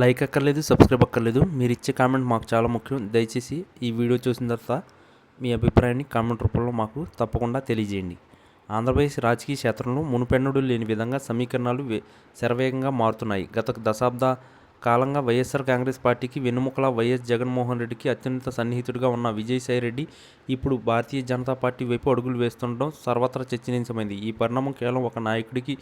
Like అక్కర్లేదు subscribe అక్కర్లేదు. మీరు ఇచ్చే కామెంట్ మాకు చాలా ముఖ్యం. దయచేసి ఈ వీడియో చూసిన తర్వాత మీ అభిప్రాయాన్ని కామెంట్ రూపంలో మాకు తప్పకుండా తెలియజేయండి. ఆంధ్రప్రదేశ్ రాజకీయ క్షేత్రంలో మునుపెన్నడూ లేని విధంగా సమీకరణాలు శరవేగంగా మారుతున్నాయి. గత దశాబ్ద కాలంగా వైఎస్ఆర్ కాంగ్రెస్ పార్టీకి వెన్నుముకల వైఎస్ జగన్మోహన్ రెడ్డికి అత్యున్నత సన్నిహితుడిగా ఉన్న విజయసాయి రెడ్డి ఇప్పుడు భారతీయ జనతా పార్టీ వైపు అడుగులు వేస్తుండడం సర్వత్రా చర్చనీయాంశమైంది. ఈ పరిణామం కేవలం ఒక నాయకుడికి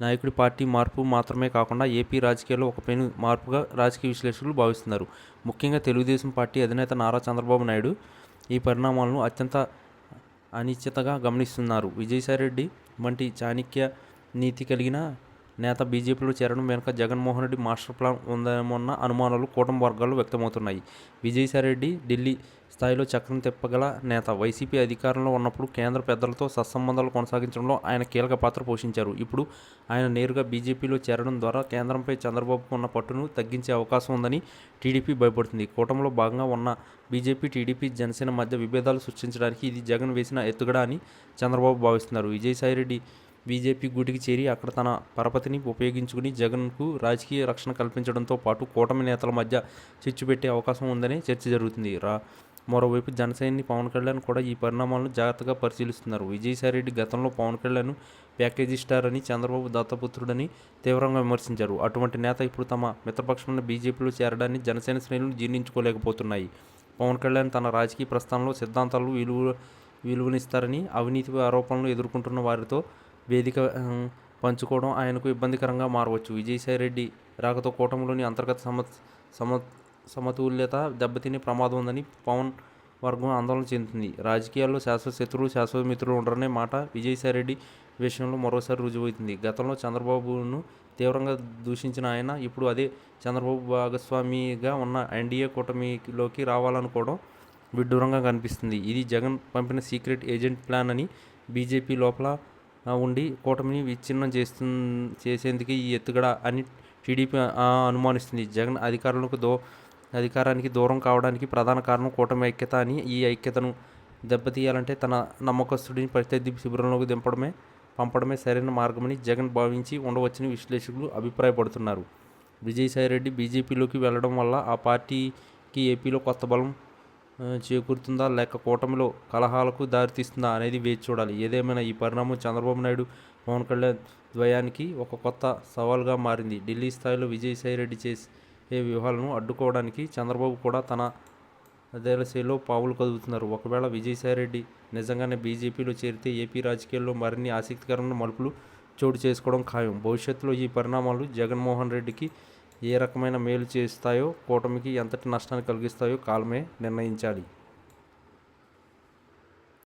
నాయకుడి పార్టీ మార్పు మాత్రమే కాకుండా ఏపీ రాజకీయాల్లో ఒక పెను మార్పుగా రాజకీయ విశ్లేషకులు భావిస్తున్నారు. ముఖ్యంగా తెలుగుదేశం పార్టీ అధినేత నారా చంద్రబాబు నాయుడు ఈ పరిణామాలను అత్యంత అనిశ్చితగా గమనిస్తున్నారు. విజయసాయిరెడ్డి వంటి చాణక్య నీతి కలిగిన నేత బీజేపీలో చేరడం వెనుక జగన్మోహన్ రెడ్డి మాస్టర్ ప్లాన్ ఉందేమోన్న అనుమానాలు కూటమి వర్గాల్లో వ్యక్తమవుతున్నాయి. విజయసాయిరెడ్డి ఢిల్లీ స్థాయిలో చక్రం తిప్పగల నేత. వైసీపీ అధికారంలో ఉన్నప్పుడు కేంద్ర పెద్దలతో సత్సంబంధాలు కొనసాగించడంలో ఆయన కీలక పాత్ర పోషించారు. ఇప్పుడు ఆయన నేరుగా బీజేపీలో చేరడం ద్వారా కేంద్రంపై చంద్రబాబుకు ఉన్న పట్టును తగ్గించే అవకాశం ఉందని టీడీపీ భయపడుతుంది. కూటమిలో భాగంగా ఉన్న బీజేపీ టీడీపీ జనసేన మధ్య విభేదాలు సృష్టించడానికి ఇది జగన్ వేసిన ఎత్తుగడ అని చంద్రబాబు భావిస్తున్నారు. విజయసాయిరెడ్డి బీజేపీ గూటికి చేరి అక్కడ తన పరపతిని ఉపయోగించుకుని జగన్కు రాజకీయ రక్షణ కల్పించడంతో పాటు కూటమి నేతల మధ్య చిచ్చు పెట్టే అవకాశం ఉందని చర్చ జరుగుతుంది. రా మరోవైపు జనసేని పవన్ కళ్యాణ్ కూడా ఈ పరిణామాలను జాగ్రత్తగా పరిశీలిస్తున్నారు. విజయసాయిరెడ్డి గతంలో పవన్ కళ్యాణ్ ప్యాకేజీ స్టార్ అని చంద్రబాబు దత్తపుత్రుడని తీవ్రంగా విమర్శించారు. అటువంటి నేత ఇప్పుడు తమ మిత్రపక్షమైన బీజేపీలో చేరడాన్ని జనసేన శ్రేణులు జీర్ణించుకోలేకపోతున్నాయి. పవన్ కళ్యాణ్ తన రాజకీయ ప్రస్థానంలో సిద్ధాంతాలు విలువ విలువనిస్తారని అవినీతి ఆరోపణలు ఎదుర్కొంటున్న వారితో వేదిక పంచుకోవడం ఆయనకు ఇబ్బందికరంగా మారవచ్చు. విజయసాయిరెడ్డి రాకతో కూటమిలోని అంతర్గత సమ సమ సమతుల్యత దెబ్బతినే ప్రమాదం ఉందని పవన్ వర్గం ఆందోళన చెందుతుంది. రాజకీయాల్లో శాశ్వత శత్రువులు శాశ్వత మిత్రులు ఉండరనే మాట విజయసాయిరెడ్డి విషయంలో మరోసారి రుజువవుతుంది గతంలో చంద్రబాబును తీవ్రంగా దూషించిన ఆయన ఇప్పుడు అదే చంద్రబాబు భాగస్వామిగా ఉన్న ఎన్డీఏ కూటమిలోకి రావాలనుకోవడం విడ్డూరంగా కనిపిస్తుంది. ఇది జగన్ పంపిన సీక్రెట్ ఏజెంట్ ప్లాన్ అని బీజేపీ లోపల ఉండి కూటమిని విచ్ఛిన్నం చేస్తు చేసేందుకు ఈ ఎత్తుగడ అని టీడీపీ అనుమానిస్తుంది. జగన్ అధికారులకు దో అధికారానికి దూరం కావడానికి ప్రధాన కారణం కూటమి ఐక్యత అని ఈ ఐక్యతను దెబ్బతీయాలంటే తన నమ్మకస్తుడిని ప్రత్యర్థి శిబిరంలోకి దింపడమే పంపడమే సరైన మార్గమని జగన్ భావించి ఉండవచ్చని విశ్లేషకులు అభిప్రాయపడుతున్నారు. విజయసాయిరెడ్డి బీజేపీలోకి వెళ్ళడం వల్ల ఆ పార్టీకి ఏపీలో కొత్త బలం చేకూరుతుందా లేక కూటమిలో కలహాలకు దారితీస్తుందా అనేది వేచి చూడాలి. ఏదేమైనా ఈ పరిణామం చంద్రబాబు నాయుడు పవన్ కళ్యాణ్ ద్వయానికి ఒక కొత్త సవాల్గా మారింది. ఢిల్లీ స్థాయిలో విజయసాయిరెడ్డి చేసి వ్యూహాలను అడ్డుకోవడానికి చంద్రబాబు కూడా తన అదే పావులు కదుపుతున్నారు ఒకవేళ విజయసాయిరెడ్డి నిజంగానే బీజేపీలో చేరితే ఏపీ రాజకీయాల్లో మరిన్ని ఆసక్తికరమైన మలుపులు చోటు చేసుకోవడం ఖాయం. భవిష్యత్తులో ఈ పరిణామాలు జగన్మోహన్ రెడ్డికి ఏ రకమైన మేలు చేస్తాయో కూటమికి ఎంతటి నష్టాన్ని కలిగిస్తాయో కాలమే నిర్ణయించాలి.